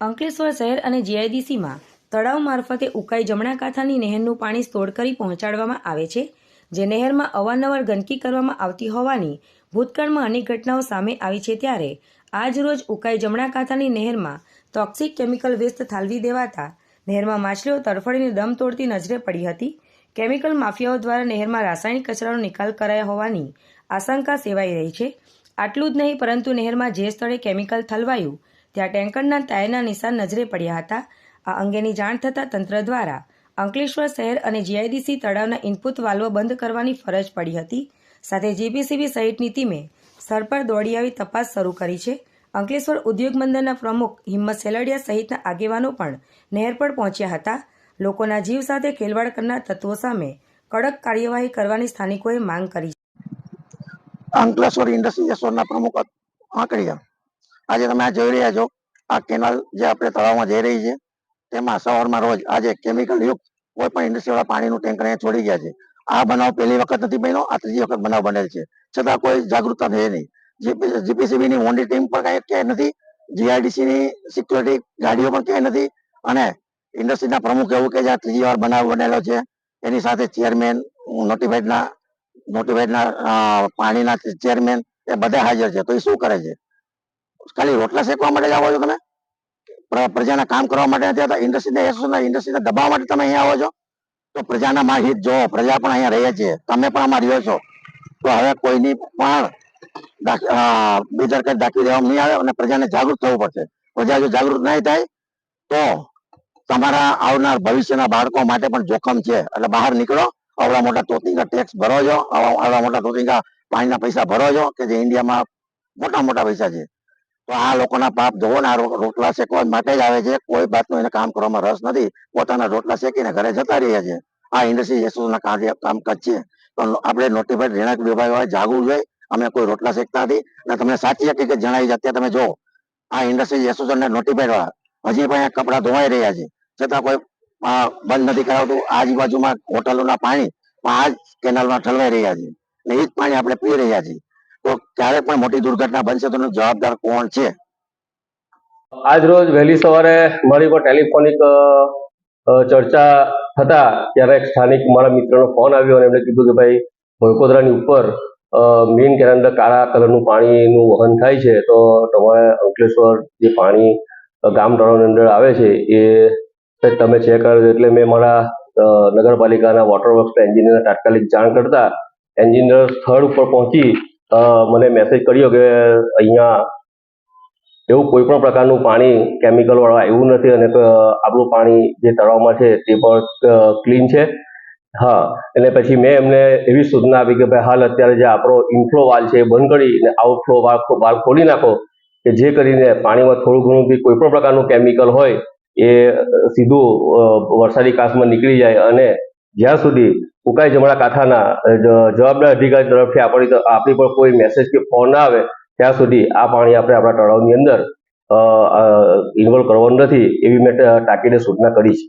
અંકલેશ્વર શહેર અને જીઆઈડીસીમાં તળાવ મારફતે ઉકાઈ જમણા કાંઠાની નહેરનું પાણી સ્ટોર કરી પહોંચાડવામાં આવે છે, જે નહેરમાં અવારનવાર ગંદકી કરવામાં આવતી હોવાની ભૂતકાળમાં અનેક ઘટનાઓ સામે આવી છે ત્યારે આજરોજ ઉકાઈ જમણા કાંઠાની નહેરમાં ટોક્સિક કેમિકલ વેસ્ટ ઠાલવી દેવાતા નહેરમાં માછલીઓ તડફડીને દમ તોડતી નજરે પડી હતી. કેમિકલ માફિયાઓ દ્વારા નહેરમાં રાસાયણિક કચરાનો નિકાલ કરાયા હોવાની આશંકા સેવાઈ રહી છે. આટલું જ નહીં, પરંતુ નહેરમાં જે સ્થળે કેમિકલ ઠલવાયું ત્યાં ટેન્કરના ટાયરના નિશાન નજરે પડ્યા હતા. આ અંગેની જાણ થતાં તંત્ર દ્વારા અંકલેશ્વર શહેર અને જીઆઈડીસી તળાવના ઇનપુટ વાલ્વ બંધ કરવાની ફરજ પડી હતી. સાથે જીપીસીબી સહિતની ટીમે સ્થળ પર દોડી આવી તપાસ શરૂ કરી છે. અંકલેશ્વર ઉદ્યોગ મંડળના પ્રમુખ હિંમત સેલડિયા સહિતના આગેવાનો પણ નહેર પર પહોંચ્યા હતા. લોકોના જીવ સાથે ખેલવાડ કરનાર તત્વો સામે કડક કાર્યવાહી કરવાની સ્થાનિકોએ માંગ કરી અંકલેશ્વર ઇન્ડસ્ટ્રી એસોના પ્રમુખ આંકડિયા આજે તમે આ જોઈ રહ્યા છો, આ કેનાલ જે આપણે તળાવમાં જઈ રહી છે, તેમાં સવારમાં રોજ આજે કેમિકલ યુક્ત કોઈ પણ ઇન્ડસ્ટ્રી વાળા પાણીનું ટેન્કર અહીંયા છોડી ગયા છે. આ બનાવ પહેલી વખત નથી બન્યો, આ ત્રીજી વખત બનાવ બનેલ છે. છતાં કોઈ જાગૃતતા થઈ નહીં. જીપીસીબી ની મોટી ટીમ પણ કઈ ક્યાંય નથી જીઆરડીસી ની સિક્યોરિટી ગાડીઓ પણ ક્યાંય નથી, અને ઇન્ડસ્ટ્રીના પ્રમુખ એવું કે જ્યાં ત્રીજી વાર બનાવ બનેલો છે. એની સાથે ચેરમેન નોટિફાઈડ ના નોટિફાઈડ ના પાણીના ચેરમેન એ બધા હાજર છે. તો એ શું કરે છે? ખાલી રોટલા શેકવા માટે જ આવો છો તમે? પ્રજાના કામ કરવા માટે નથી આવતા? ઇન્ડસ્ટ્રીને એસોસિએશનના ઇન્ડસ્ટ્રીને દબાવવા માટે તમે અહીંયા આવો છો? તો પ્રજાના માં હિત જોવો પ્રજા પણ અહીંયા રહે છે. તમે પણ આમાં રહ્યો છો. તો હવે કોઈની પણ બેદરકારી દાખવી દેવામાં નહીં આવે અને પ્રજાને જાગૃત થવું પડશે. પ્રજા જો જાગૃત નહીં થાય, તો તમારા આવનાર ભવિષ્યના બાળકો માટે પણ જોખમ છે. એટલે બહાર નીકળો, આવડા મોટા તોતિંગા ટેક્સ ભરો છો આવડા મોટા તોતિંગા પાણીના પૈસા ભરો છો, કે જે ઇન્ડિયામાં મોટા મોટા પૈસા છે. તો આ લોકોના પાપ ધોવો ને, આ રોટલા શેકવા માટે જ આવે છે. કોઈ વાતનું એને કામ કરવામાં રસ નથી. પોતાના રોટલા શેકીને ઘરે જતા રહ્યા છે આ ઇન્ડસ્ટ્રી એસોસિએશનના કાર્ય કામકાજ છે. તો આપણે નોટિફાઈડ રહેણાંક વિભાગ જાગવું જોઈએ. અમે કોઈ રોટલા શેકતા નથી. અને તમને સાચી હકીકત જણાવી છે. અત્યારે તમે જો આ ઇન્ડસ્ટ્રી એસોસિએશનના નોટિફાઈડ વાળા. હજી પણ કપડા ધોવાઈ રહ્યા છે. છતાં કોઈ બંધ નથી કરાવતું. આજુબાજુમાં હોટલોના પાણી આ જ કેનાલમાં ઠલવાઈ રહ્યા છે. ને એ જ પાણી આપણે પી રહ્યા છીએ. તો ક્યારે પણ મોટી દુર્ઘટના બનશે, તો જવાબદાર કોણ છે? આજ રોજ વહેલી સવારે મારી પર ટેલિફોનિક ચર્ચા થતા ત્યારે એક સ્થાનિક મારા મિત્રનો ફોન આવ્યો અને એમણે કીધું કે ભાઈ વડકોદરાની ઉપર મેઇન કેનાલ અંદર કાળા કલરનું પાણીનું વહન થાય છે, તો તમારે અંકલેશ્વર જે પાણી ગામ તળાવની અંદર આવે છે, એ તમે ચેક કરો એટલે મેં મારા નગરપાલિકાના વોટર વર્ક્સના એન્જિનિયરને તાત્કાલિક જાણ કરતા એન્જિનિયર સ્થળ ઉપર પહોંચી મને મેસેજ કર્યો કે અહીંયા એવું કોઈ પણ પ્રકારનું પાણી કેમિકલ વાળું આવ્યું નથી અને આપણું પાણી જે તળાવમાં છે તે પણ ક્લીન છે. હા એટલે પછી મેં એમને એવી સૂચના આપી કે ભાઈ હાલ અત્યારે જે આપણો ઇનફ્લો વાલ છે એ બંધ કરી અને આઉટફ્લો વાલ વાલ ખોલી નાખો કે જે કરીને પાણીમાં થોડું ઘણું બી કોઈ પણ પ્રકારનું કેમિકલ હોય એ સીધું વરસાદી કાશમાં નીકળી જાય અને જ્યાં સુધી ઉકાઈ જમણા કાંઠાના જવાબદાર અધિકારી તરફથી આપણી આપણી પર કોઈ મેસેજ કે ફોન આવે, ત્યાં સુધી આ પાણી આપણે આપણા તળાવની અંદર ઇન્વોલ્વ કરવાનું નથી એવી મેં ટાંકીને સૂચના કરી છે.